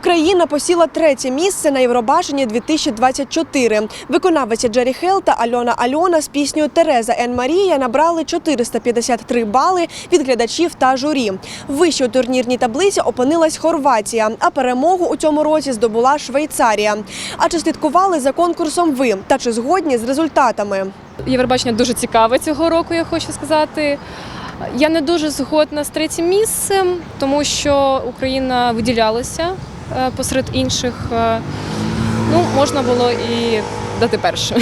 Україна посіла третє місце на Євробаченні 2024. Виконавиці Джері Хелл та Альона Альона з піснею Тереза Ен Марія набрали 453 бали від глядачів та журі. Вище у турнірній таблиці опинилась Хорватія, а перемогу у цьому році здобула Швейцарія. А чи слідкували за конкурсом ви та чи згодні з результатами? Євробачення дуже цікаве цього року, я хочу сказати. Я не дуже згодна з третім місцем, тому що Україна виділялася посеред інших. Е, Ну, можна було і дати перше.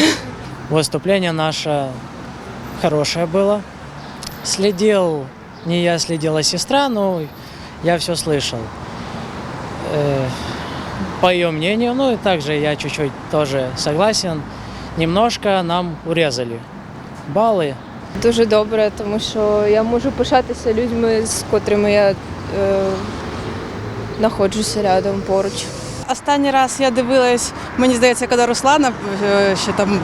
Выступление наше хорошее было. Следил, не я следила сестра, но я все слышал. Э, По ее мнению, ну и также я чуть-чуть тоже согласен, немножко нам урезали баллы. Дуже добре, тому що я можу пишатися людьми, з котрими я е, знаходжуся рядом поруч. Останній раз я дивилась, мені здається, коли Руслана е, ще там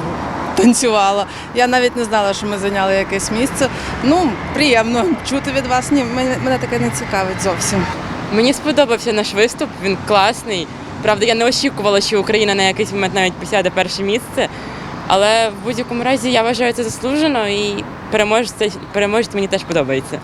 танцювала. Я навіть не знала, що ми зайняли якесь місце. Ну, приємно чути від вас. Ні, мене, мене таке не цікавить зовсім. Мені сподобався наш виступ, він класний. Правда, я не очікувала, що Україна на якийсь момент навіть посяде перше місце. Але в будь-якому разі я вважаю це заслужено і переможець, переможець мені теж подобається.